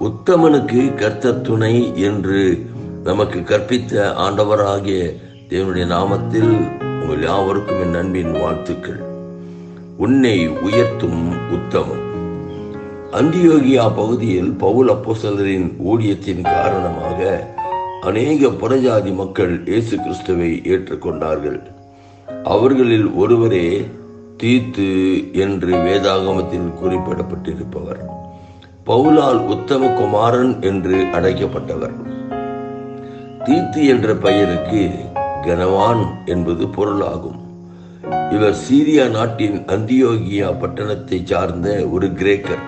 உத்தமனுக்கு கர்த்தர் துணை என்று நமக்கு கற்பித்த ஆண்டவராகிய தேவனுடைய நாமத்தில் உங்கள் யாவருக்கும் என் அன்பின் வாழ்த்துக்கள். உன்னை உயர்த்தும் உத்தமம். அந்தியோகியா பகுதியில் பவுல் அப்போசலரின் ஊழியத்தின் காரணமாக அநேக புறஜாதி மக்கள் இயேசு கிறிஸ்துவை ஏற்றுக்கொண்டார்கள். அவர்களில் ஒருவரே தீத்து என்று வேதாகமத்தில் குறிப்பிடப்பட்டிருப்பவர். பவுலால் உத்தம குமாரன் என்று அழைக்கப்பட்டவர். தீத்து என்ற பெயருக்கு கனவான் என்பது பொருளாகும். இவர் சீரியா நாட்டின் அந்தியோகியா பட்டணத்தை சார்ந்த ஒரு கிரேக்கர்.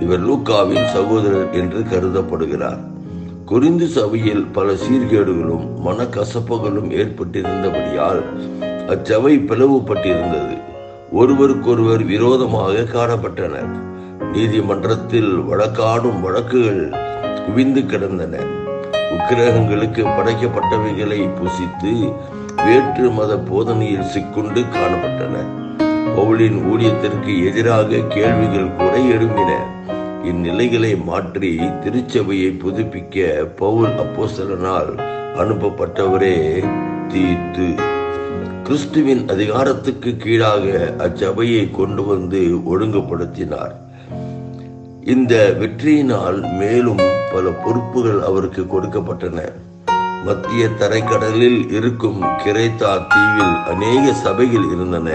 இவர் லூக்காவின் சகோதரர் என்று கருதப்படுகிறார். குறிந்து சபையில் பல சீர்கேடுகளும் மனக்கசப்புகளும் ஏற்பட்டிருந்தபடியால் அச்சபை பிளவுபட்டிருந்தது. ஒருவருக்கொருவர் விரோதமாக காணப்பட்டனர். நீதிமன்றத்தில் வழக்காடும் வழக்குகள் குவிந்து கிடந்தன. உக்கிரகங்களுக்கு படைக்கப்பட்டவைகளை புசித்து வேற்று மத போதனையில் சிக்குண்டு காணப்பட்டன. பவுலின் ஊழியத்திற்கு எதிராக கேள்விகள் கூட எழும்பின. இந்நிலைகளை மாற்றி திருச்சபையை புதுப்பிக்க பவுல் அப்போசலனால் அனுப்பப்பட்டவரே தீத்து. கிறிஸ்துவின் அதிகாரத்துக்கு கீழாக அச்சபையை கொண்டு வந்து ஒழுங்குபடுத்தினார். இந்த வெற்றியினால் மேலும் பல பொறுப்புகள் அவருக்கு கொடுக்கப்பட்டன. மத்திய தரைக்கடலில் இருக்கும் கிரைத்தா தீவில் அநேக சபைகள் இருந்தன.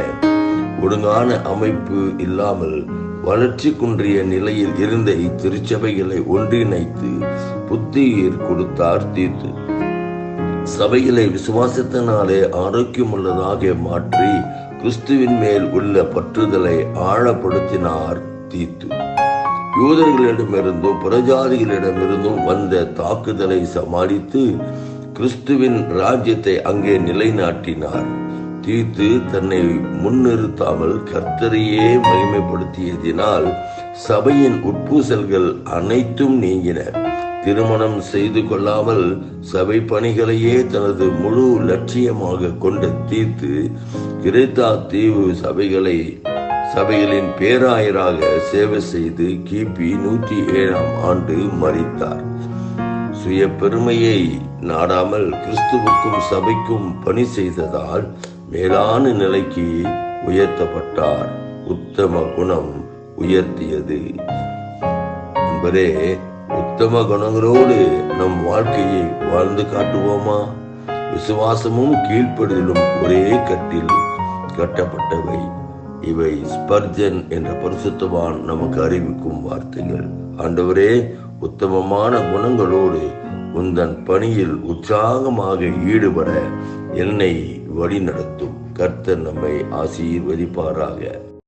ஒழுங்கான அமைப்பு இல்லாமல் வளர்ச்சி குன்றிய நிலையில் இருந்த இத்திருச்சபைகளை ஒன்றிணைத்து புத்துயிர் கொடுத்தார் தீர்த்து. சபைகளை விசுவாசத்தினாலே ஆரோக்கியமுள்ளதாக மாற்றி கிறிஸ்துவின் மேல் உள்ள பற்றுதலை ஆழப்படுத்தினார் தீர்த்து. யூதர்களிடமிருந்தும் புறஜாதிகளிடமிருந்தும் வந்த தாக்குதலை சமாளித்து கிறிஸ்துவின் ராஜ்யத்தை அங்கே நிலைநாட்டினார். தீத்து தன்னை முன்னிறுத்தாமல் கர்த்தரையே மகிமைப்படுத்தியதினால் சபையின் உட்பூசல்கள் அனைத்தும் நீங்கின. திருமணம் செய்து கொள்ளாமல் சபை பணிகளையே தனது முழு லட்சியமாக கொண்ட தீர்த்து கிரேத்தா தீவு சபைகளை சபைகளின் பேராயராக சேவை செய்து கிபி நூற்றி ஏழாம் ஆண்டு மறித்தார் சுய பெருமையை நாடாமல் கிறிஸ்துவுக்கும் சபைக்கும் பணி செய்ததால் மேலான நிலைக்கு உயர்த்தப்பட்டார். உத்தம குணம் உயர்த்தியது. என்பதே உத்தம குணங்களோடு நம் வாழ்க்கையை வாழ்ந்து காட்டுவோமா? விசுவாசமும் கீழ்ப்படுதலும் ஒரே கட்டில் கட்டப்பட்டவை. இவை ஸ்பர்ஜன் என்ற பரிசுத்தவான் நமக்கு அறிவிக்கும் வார்த்தைகள். ஆண்டவரே உத்தமமான குணங்களோடு உந்தன் பணியில் உற்சாகமாக ஈடுபட என்னை வழிநடத்தும். கர்த்தர் நம்மை ஆசீர்வதிப்பாராக.